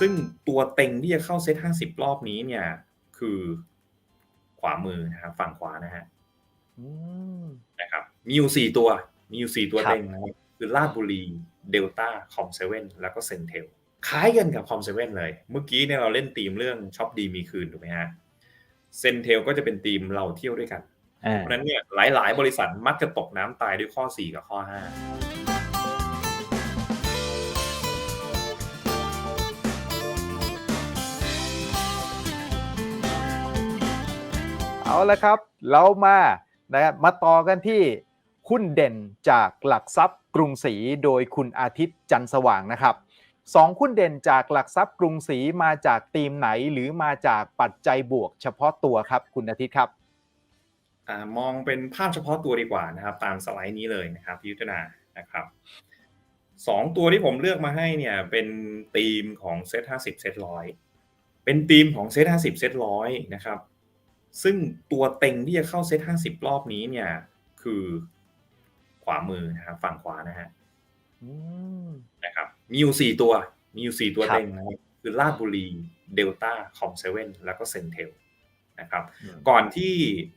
ซึ่งตัวเต็งที่จะเข้าเซตห้าสิบรอบนี้เนี่ย คือขวามือนะครับฝั่งขวานะฮะอืมนะครับ มีอยู่สี่ตัว มีอยู่สี่ตัวครับเต็งนะครับคือลาดบุรีเดลต้าคอมเซเว่นแล้วก็เซนเทลคล้ายกันกับคอมเซเว่นเลย เมื่อกี้เนี่ยเราเล่นธีมเรื่องช็อปดีมีคืนถูกไหมฮะเซนเทลก็จะเป็นธีมเราเที่ยวด้วยกันอ่าเพราะฉะนั้นเนี่ยหลาย ๆ บริษัทมักจะตกน้ำตายด้วยข้อ 4 กับข้อ 5 เอาละครับ เรามานะครับมาต่อกันที่หุ้นเด่นจากหลักทรัพย์กรุงศรีโดยคุณอาทิตย์จันสว่างนะครับสองหุ้นเด่นจากหลักทรัพย์กรุงศรีมาจากธีมไหนหรือมาจากปัจจัยบวก เฉพาะตัวครับคุณอาทิตย์ครับอมองเป็นภาพเฉพาะตัวดีกว่านะครับ ตามสไลด์นี้เลยนะครับพิยุทธนานะครับสองตัวที่ผมเลือกมาให้เนี่ยเป็นธีมของเซตห้าสิบเซตร้อยเป็นธีมของเซตห้าสิบเซตร้อยนะครับ ซึ่งตัวเต็งที่จะเข้าเซตห้าสิบรอบนี้เนี่ย คือขวามือนะครับฝั่งขวานะฮะอืมนะครับ มีอยู่สี่ตัว มีอยู่สี่ตัวครับเต็งนะครับคือลาดบุรีเดลต้าคอมเซเว่นแล้วก็เซนเทลนะครับ ก่อนที่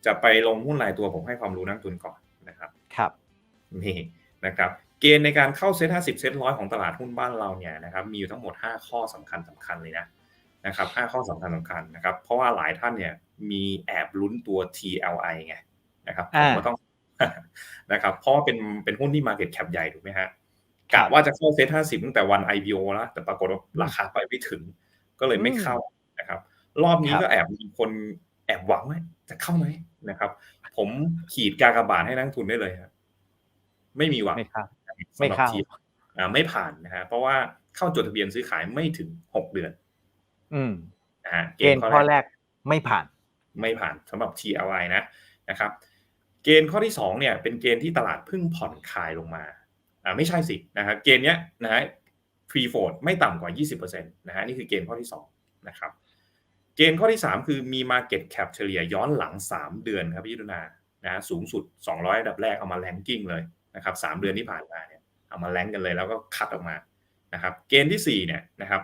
จะไปลงหุ้นรายตัวผมให้ความรู้นักลงทุนก่อนนะครับ ครับนี่นะครับ เกณฑ์ในการเข้าเซ็ตห้าสิบเซ็ตร้อยของตลาดหุ้นบ้านเราเนี่ยนะครับ มีอยู่ทั้งหมด5ข้อสำคัญสำคัญเลยนะ นะครับห้าข้อสำคัญสำคัญนะครับ เพราะว่าหลายท่านเนี่ยมีแอบลุ้นตัว TLI ไงนะครับผมก็ต้องนะครับเพราะว่าเป็นเป็นหุ้นที่ Market Cap ใหญ่ถูกไหมฮะครักะบว่าจะเข้าเซ็ตห้าสิบตั้งแต่วัน IPO แล้วแต่ปรากฏว่าราคาไปไม่ถึง ก็เลยไม่เข้านะครับ รอบนี้ครับก็แอบมีคนแอบหวังไว้จะเข้าไหมนะครับ ผมขีดกากบาทให้นักลงทุนได้เลยครับไม่มีหวัง ไม่ครับสำหรับไม่เข้าทีมอ่าไม่ผ่านนะฮะเพราะว่าเข้าจดทะเบียนซื้อขายไม่ถึงหกเดือน อืมนะฮะเกณฑ์ข้อแรกไม่ผ่าน ไม่ผ่านสำหรับ TLI นะนะครับ เกณฑ์ข้อที่สองเนี่ยเป็นเกณฑ์ที่ตลาดเพิ่งผ่อนคลายลงมาอ่าไม่ใช่สินะฮะเกณฑ์เนี้ยนะฮะ free float ไม่ต่ำกว่า 20%นะฮะนี่คือเกณฑ์ข้อที่สองนะครับเกณฑ์ข้อที่ 3 คือมี Market Cap เฉลี่ยย้อนหลัง 3 เดือนครับพี่ยุทธนานะฮะสูงสุด 200อันดับแรกเอามาแลนกิ้งเลยนะครับ3เดือนที่ผ่านมาเนี่ยเอามาแลนกันเลยแล้วก็คัดออกมานะครับเกณฑ์ที่4เนี่ยนะครับ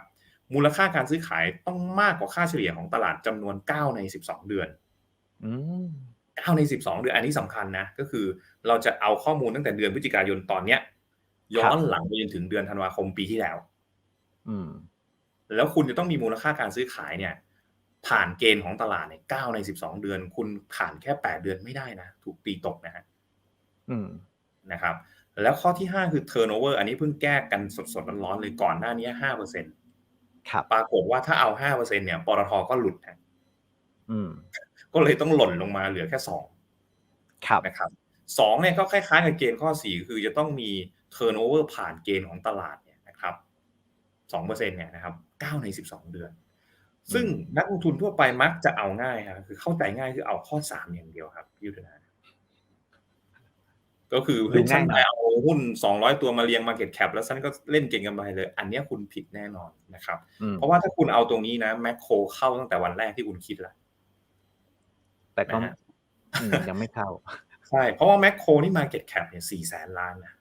มูลค่าการซื้อขายต้องมากกว่าค่าเฉลี่ยของตลาดจำนวน 9 ใน 12 เดือนอืม9ใน 12 เดือน อันนี้สำคัญนะ ก็คือเราจะเอาข้อมูลตั้งแต่เดือนพฤศจิกายนตอนเนี้ยย้อนหลังไปจนถึงเดือนธันวาคมปีที่แล้วอืมแล้วคุณจะต้องมีมูลค่าการซื้อขายเนี่ย ผ่านเกณฑ์ของตลาดเนี่ย9ใน12เดือน คุณผ่านแค่8เดือนไม่ได้นะถูกตีตกนะฮะอืมนะครับ แล้วข้อที่5คือ turnover อันนี้เพิ่งแก้กันสดๆร้อนๆเลยก่อนหน้านี้5%ครับ ปรากฏว่าถ้าเอา5%เนี่ยปตทก็หลุดนะอืมก็เลยต้องหล่นลงมาเหลือแค่2ครับนะครับสองเนี่ยก็คล้ายๆกับเกณฑ์ข้อ4คือจะต้องมี turnover ผ่านเกณฑ์ของตลาดเนี่ยนะครับ2%เนี่ยนะครับ9ใน12เดือน ซึ่งนักลงทุนทั่วไปมักจะเอาง่ายครับคือเข้าใจง่ายคือเอาข้อ3อย่างเดียวครับพี่ยุทธนา ก็คือเฮ้ยดูฉัง่ายนหน่ไปอยเอาหุ้น 200 ตัวมาเรียง Market Cap แล้วฉันก็เล่นเก่งกำไรเลย อันเนี้ยคุณผิดแน่นอนนะครับอืมเพราะว่าถ้าคุณเอาตรงนี้นะแมคโครเข้าตั้งแต่วันแรกที่คุณคิดแล้วแต่ก็นะฮะอืมยังไม่เข้า ใช่ เพราะว่าแมคโครนี่ Market Cap เนี่ย4แสนล้านนะ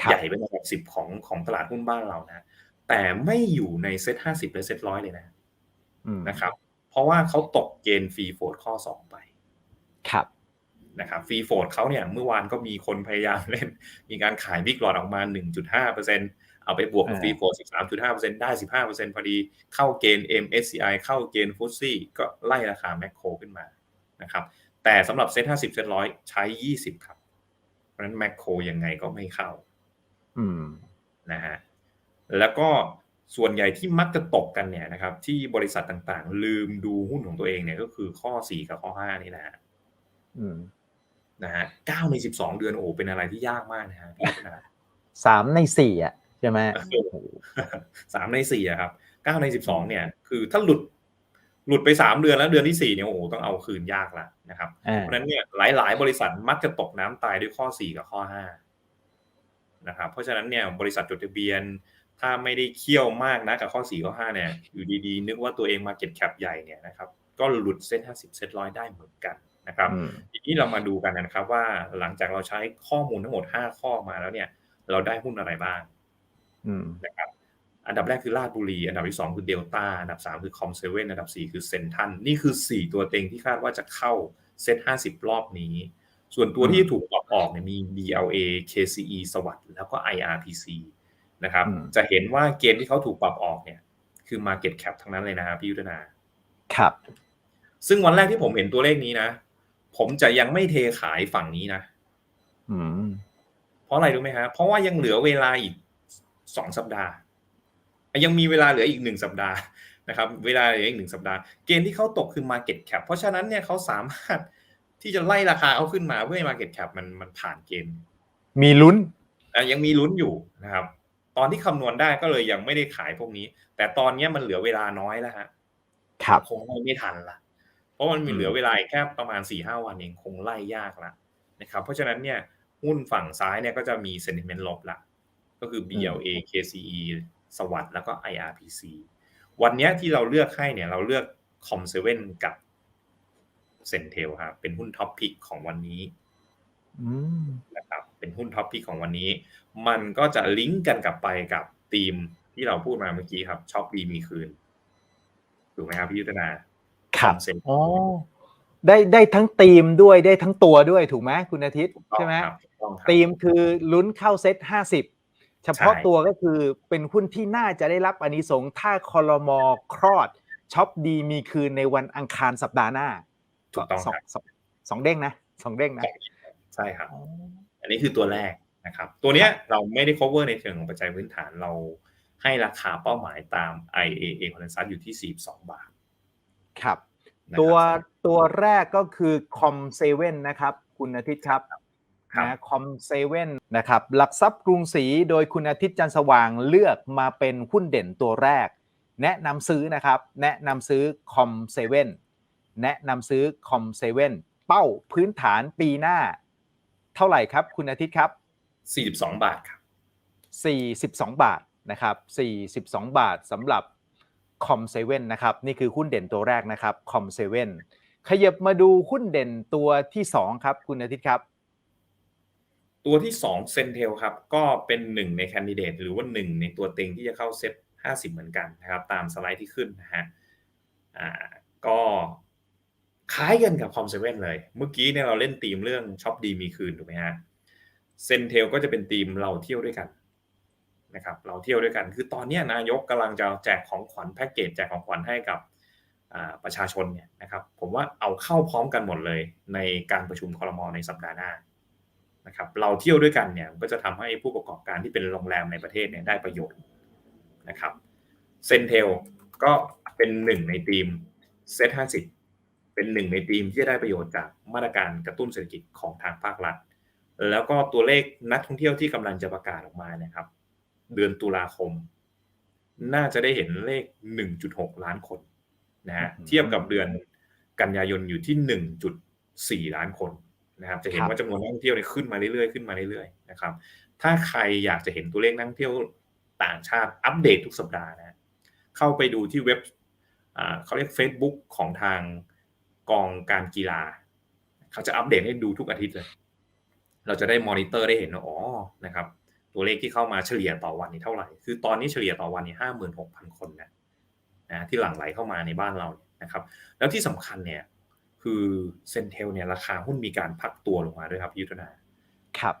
ครับใหญ่เป็นอันดับสิบของของตลาดหุ้นบ้านเรานะ แต่ไม่อยู่ในเซ็ตห้าสิบและเซ็ตร้อยเลยนะอืมนะครับ เพราะว่าเขาตกเกณฑ์ฟรีโฟดข้อสองไป ครับ นะครับฟรีโฟดเขาเนี่ยเมื่อวานก็มีคนพยายามเล่น มีการขายบิ๊กหลอดออกมา 1.5%เอาไปบวกกับอ่าฟรีโฟด13.5%ได้ 15%พอดีเข้าเกณฑ์ MSCI เข้าเกณฑ์ฟุตซี่ก็ไล่ราคาแมคโครขึ้นมานะครับแต่สำหรับเซ็ต50เซ็ตร้อยใช้ 20 ครับ เพราะฉะนั้นแมคโครยังไงก็ไม่เข้าอืมนะฮะแล้วก็ส่วนใหญ่ที่มักจะตกกันเนี่ยนะครับ ที่บริษัทต่างๆ ลืมดูหุ้นของตัวเองเนี่ยก็คือข้อ 4 กับข้อ 5 นี่แหละฮะอืม นะฮะ9ใน12เดือนโอ้โหเป็นอะไรที่ยากมากนะฮะพี่พัฒนาสามในสี่อะใช่ไหมโอ้โหสามในสี่อะครับเก้าในสิบสองเนี่ย คือถ้าหลุดหลุดไปสามเดือนแล้วเดือนที่สี่เนี่ยโอ้โหต้องเอาคืนยากละนะครับอ่าเพราะฉะนั้นเนี่ยหลาย ๆ บริษัทมักจะตกน้ำตายด้วยข้อ4กับข้อ5นะครับเพราะฉะนั้นเนี่ยบริษัทจดทะเบียน ถ้าไม่ได้เคี่ยวมากนะกับข้อ4ข้อ5เนี่ยอยู่ดี ๆ นึกว่าตัวเองมาเก็ตแคปใหญ่เนี่ยนะครับก็หลุดเซ็ต50เซ็ตร้อยได้เหมือนกัน นะครับอืมทีนี้เรามาดูกันนะครับว่าหลังจากเราใช้ข้อมูลทั้งหมด 5 ข้อมาแล้วเนี่ย เราได้หุ้นอะไรบ้างอืมนะครับอันดับแรกคือลาดบุรี อันดับที่2คือเดลต้าอันดับ 3 คือคอมเซเว่นอันดับ 4 คือเซนทันนี่คือ 4 ตัวเต็งที่คาดว่าจะเข้าเซต50 รอบนี้ ส่วนตัวที่ถูกปรับออกเนี่ยมี BLA KCE สวัสด์แล้วก็ IRPC นะครับอืมจะเห็นว่าเกณฑ์ที่เขาถูกปรับออกเนี่ย คือ Market Cap ทั้งนั้นเลยนะครับพี่ยุทธนา ครับ ซึ่งวันแรกที่ผมเห็นตัวเลขนี้นะ ผมจะยังไม่เทขายฝั่งนี้นะอืมเพราะอะไรรู้ไหมฮะ เพราะว่ายังเหลือเวลาอีกสองสัปดาห์ ยังมีเวลาเหลืออีกหนึ่งสัปดาห์นะครับ เวลาเหลืออีกหนึ่งสัปดาห์ เกณฑ์ที่เขาตกคือ Market Cap เพราะฉะนั้นเนี่ยเขาสามารถที่จะไล่ราคาเอาขึ้นมาเพื่อให้ Market Cap มันมันผ่านเกณฑ์ มีลุ้นอะยังมีลุ้นอยู่นะครับ ตอนที่คำนวณได้ก็เลยยังไม่ได้ขายพวกนี้ แต่ตอนเนี้ยมันเหลือเวลาน้อยแล้วฮะครับคงไล่ไม่ทันละ เพราะมันมีอืมเหลือเวลาอีกแค่ประมาณ4ี่ห้าวันเองคงไล่ยากละนะครับ เพราะฉะนั้นเนี่ยหุ้นฝั่งซ้ายเนี่ยก็จะมี sentiment ลบละก็คือ BLA KCE สวัสด์แล้วก็ IRPC วันเนี้ยที่เราเลือกให้เนี่ยเราเลือก Com7 กับ Centel ครับเป็นหุ้นท็อปพิกของวันนี้อืมนะครับเป็นหุ้นท็อปพิกของวันนี้ มันก็จะลิงก์กันกลับไปกับธีมที่เราพูดมาเมื่อกี้ครับช็อปดีมีคืนถูกไหมครับพี่ยุทธนา ครับ Concept อ๋อได้ได้ทั้งธีมด้วยได้ทั้งตัวด้วยถูกไหมคุณอาทิตย์ใช่ไหมครับถูกต้องครับธีมคือลุ้นเข้าเซตห้าสิบเฉพาะใช่ตัวก็คือเป็นหุ้นที่น่าจะได้รับอานิสงส์ถ้าคอรมอคลอดช็อปดีมีคืนในวันอังคารสัปดาห์หน้าถูกต้องสองครับสองสองเด้งนะสองเด้งนะใช่ครับ อันนี้คือตัวแรกนะครับ ตัวเนี้ยเราไม่ได้ cover ในเชิงของปัจจัยพื้นฐานเราให้ราคาเป้าหมายตาม IAA consensus อยู่ที่ 42 บาท ครับนะครับตัวตัวแรกก็คือคอมเซเว่นนะครับ คุณอาทิตย์ครับครับนะคอมเซเว่นนะครับหลักทรัพย์กรุงศรีโดยคุณอาทิตย์จันทร์สว่างเลือกมาเป็นหุ้นเด่นตัวแรก แนะนำซื้อนะครับ แนะนำซื้อคอมเซเว่นแนะนำซื้อคอมเซเว่นเป้าพื้นฐานปีหน้า เท่าไหร่ครับ คุณอาทิตย์ครับ42 บาทครับ42 บาทนะครับ42 บาทสำหรับ คอมเซเว่นนะครับนี่คือหุ้นเด่นตัวแรกนะครับคอมเซเว่นขยับมาดูหุ้นเด่นตัวที่2ครับ คุณอาทิตย์ครับ ตัวที่2 Centel ครับ ก็เป็นหนึ่งในแคนดิเดตหรือว่าหนึ่งในตัวเต็งที่จะเข้าเซ็ต50เหมือนกันนะครับ ตามสไลด์ที่ขึ้นนะฮะอ่าก็คล้ายกันกับคอมเซเว่นเลย เมื่อกี้เนี่ยเราเล่นธีมเรื่องช็อปดีมีคืนถูกไหมฮะเซนเทลก็จะเป็นธีมเราเที่ยวด้วยกัน นะครับเราเที่ยวด้วยกันคือตอนนี้นายกกำลังจะแจกของขวัญแพ็กเกจแจกของขวัญให้กับประชาชนเนี่ยนะครับผมว่าเอาเข้าพร้อมกันหมดเลยในการประชุมคอรมอในสัปดาห์หน้านะครับเราเที่ยวด้วยกันเนี่ยก็จะทำให้ผู้ประกอบการที่เป็นโรงแรมในประเทศเนี่ยได้ประโยชน์นะครับเซนเทลก็เป็นหนึ่งในทีมเซตห้าสิบเป็นหนึ่งในทีมที่จะได้ประโยชน์จากมาตรการกระตุ้นเศรษฐกิจของทางภาครัฐ แล้วก็ตัวเลขนักท่องเที่ยวที่กำลังจะประกาศออกมาเนี่ยครับ เดือนตุลาคม น่าจะได้เห็นเลข 1.6 ล้านคนนะฮะอืมเทียบกับเดือนกันยายนอยู่ที่ 1.4 ล้านคนนะครับจะเห็นครับว่าจำนวนนักท่องเที่ยวเนี่ยขึ้นมาเรื่อยๆขึ้นมาเรื่อยๆนะครับ ถ้าใครอยากจะเห็นตัวเลขนักท่องเที่ยวต่างชาติอัปเดตทุกสัปดาห์นะเข้าไปดูที่เว็บอ่าเขาเรียก Facebook ของทางกองการกีฬา เขาจะอัปเดตให้ดูทุกอาทิตย์เลย เราจะได้มอนิเตอร์ได้เห็นว่าอ๋อนะครับ ตัวเลขที่เข้ามาเฉลี่ยต่อวันนี่เท่าไหร่ คือตอนนี้เฉลี่ยต่อวันนี่ห้าหมื่นหกพันคนนะนะที่หลั่งไหลเข้ามาในบ้านเราเนี่ยนะครับ แล้วที่สำคัญเนี่ยคือเซนเทลเนี่ยราคาหุ้นมีการพักตัวลงมาด้วยครับพี่ยุทธนาครับ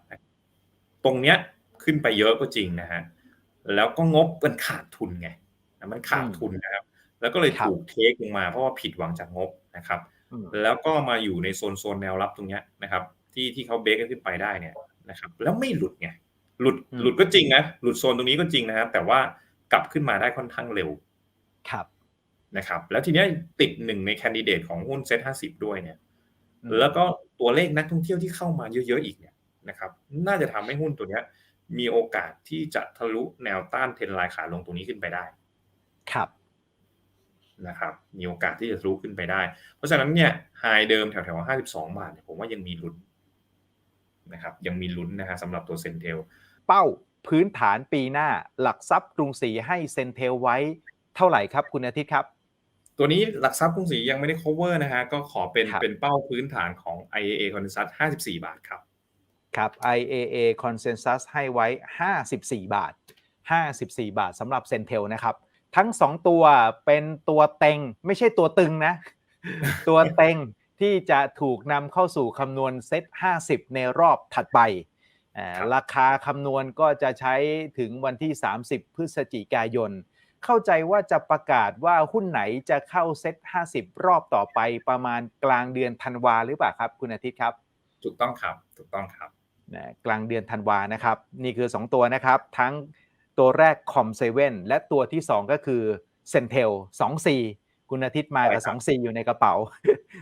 ตรงเนี้ยขึ้นไปเยอะก็จริงนะฮะแล้วก็งบมันขาดทุนไงนะมันขาดทุนนะครับ แล้วก็เลยครับถูกเทคลงมาเพราะว่าผิดหวังจากงบนะครับอืมแล้วก็มาอยู่ในโซนโซนแนวรับตรงเนี้ยนะครับ ที่ที่เขาเบรกขึ้นไปได้เนี่ยนะครับ แล้วไม่หลุดไง หลุดอืมหลุดก็จริงนะหลุดโซนตรงนี้ก็จริงนะครับแต่ว่ากลับขึ้นมาได้ค่อนข้างเร็วครับนะครับ แล้วทีเนี้ยติดหนึ่งในแคนดิเดตของหุ้นเซ็ตห้าสิบด้วยเนี่ยอืมแล้วก็ตัวเลขนักท่องเที่ยวที่เข้ามาเยอะๆอีกเนี่ยนะครับ น่าจะทำให้หุ้นตัวเนี้ย มีโอกาสที่จะทะลุแนวต้านเทรนไลน์ขาลงตรงนี้ขึ้นไปได้ ครับนะครับ มีโอกาสที่จะทะลุขึ้นไปได้ เพราะฉะนั้นเนี่ยไฮเดิมแถวๆ52บาทเนี่ยผมว่ายังมีลุ้นนะครับ ยังมีลุ้นนะฮะสำหรับตัวเซนเทล เป้าพื้นฐานปีหน้าหลักทรัพย์กรุงศรีให้เซนเทลไว้เท่าไหร่ครับคุณอาทิตย์ครับ ตัวนี้หลักทรัพย์กรุงศรียังไม่ได้ cover นะฮะก็ขอเป็นครับเป็นเป้าพื้นฐานของ IAA Consensus 54 บาทครับครับ IAA Consensus ให้ไว้ 54 บาท 54 บาทสำหรับเซนเทลนะครับ ทั้ง 2 ตัวเป็นตัวเต็งไม่ใช่ตัวตึงนะ ตัวเต็งที่จะถูกนำเข้าสู่คำนวณเซต50 ในรอบถัดไปอ่าค รับราคาคำนวณก็จะใช้ถึงวันที่ 30 พฤศจิกายน เข้าใจว่าจะประกาศว่าหุ้นไหนจะเข้าเซต50 รอบต่อไปประมาณกลางเดือนธันวาหรือเปล่าครับ คุณอาทิตย์ครับ ถูกต้องครับ ถูกต้องครับนะกลางเดือนธันวานะครับ นี่คือ 2 ตัวนะครับ ทั้งตัวแรกคอมเซเว่นและตัวที่ 2 ก็คือเซนเทล2 c คุณอาทิตย์มากับใช่ครับ2 c อยู่ในกระเป๋า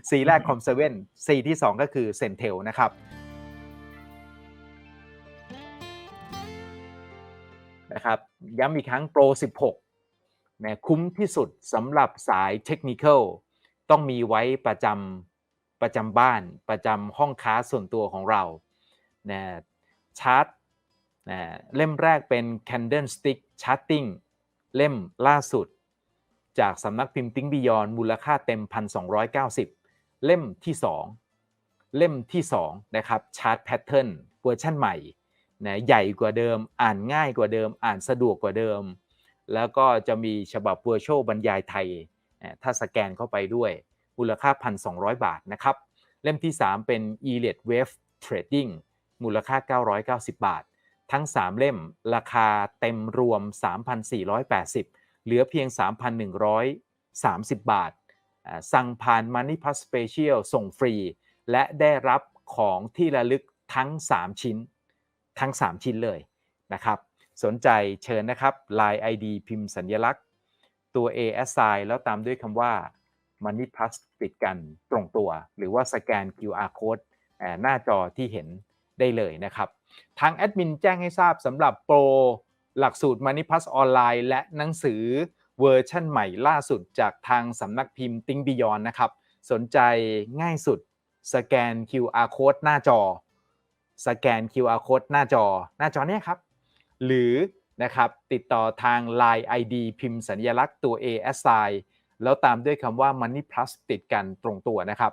c แรกคอมเซเว่น c ที่ 2 ก็คือเซนเทลนะครับ นะครับย้ำอีกครั้งโปร16นะคุ้มที่สุดสำหรับสายเทคนิคอลต้องมีไว้ประจำประจำบ้านประจำห้องค้าส่วนตัวของเรานะชาร์ตนะเล่มแรกเป็น Candlestick Charting เล่มล่าสุด จากสำนักพิมพ์ Think Beyond มูลค่าเต็ม 1,290 เล่มที่ 2 เล่มที่ 2 นะครับ Chart Pattern เวอร์ชันใหม่ นะใหญ่กว่าเดิม อ่านง่ายกว่าเดิม อ่านสะดวกกว่าเดิม แล้วก็จะมีฉบับ Virtual บรรยายไทย ถ้าสแกนเข้าไปด้วยมูลค่า 1,200 บาทนะครับ เล่มที่ 3 เป็น e l i t Wave Trading มูลค่า 990 บาท ทั้ง 3 เล่มราคาเต็มรวม 3,480 เหลือเพียง 3,130 บาทอ่าสั่งผ่าน Money Plus Special ส่งฟรี และได้รับของที่ระลึกทั้ง 3 ชิ้น ทั้ง 3 ชิ้นเลยนะครับ สนใจเชิญนะครับ Line ID พิมพ์สัญลักษณ์ ตัว A S I แล้วตามด้วยคำว่า Money Plus ติดกันตรงตัว หรือว่าสแกน QR Code หน้าจอที่เห็นได้เลยนะครับ ทางแอดมินแจ้งให้ทราบสำหรับโปรหลักสูตร Money Plus ออนไลน์และหนังสือเวอร์ชั่นใหม่ล่าสุดจากทางสำนักพิมพ์ Think Beyond นะครับ สนใจง่ายสุด สแกน QR Code หน้าจอ สแกน QR Code หน้าจอหน้าจอเนี่ยครับ หรือนะครับติดต่อทาง Line ID พิมพ์สัญลักษณ์ตัว A S I แล้วตามด้วยคำว่า Money Plus ติดกันตรงตัวนะครับ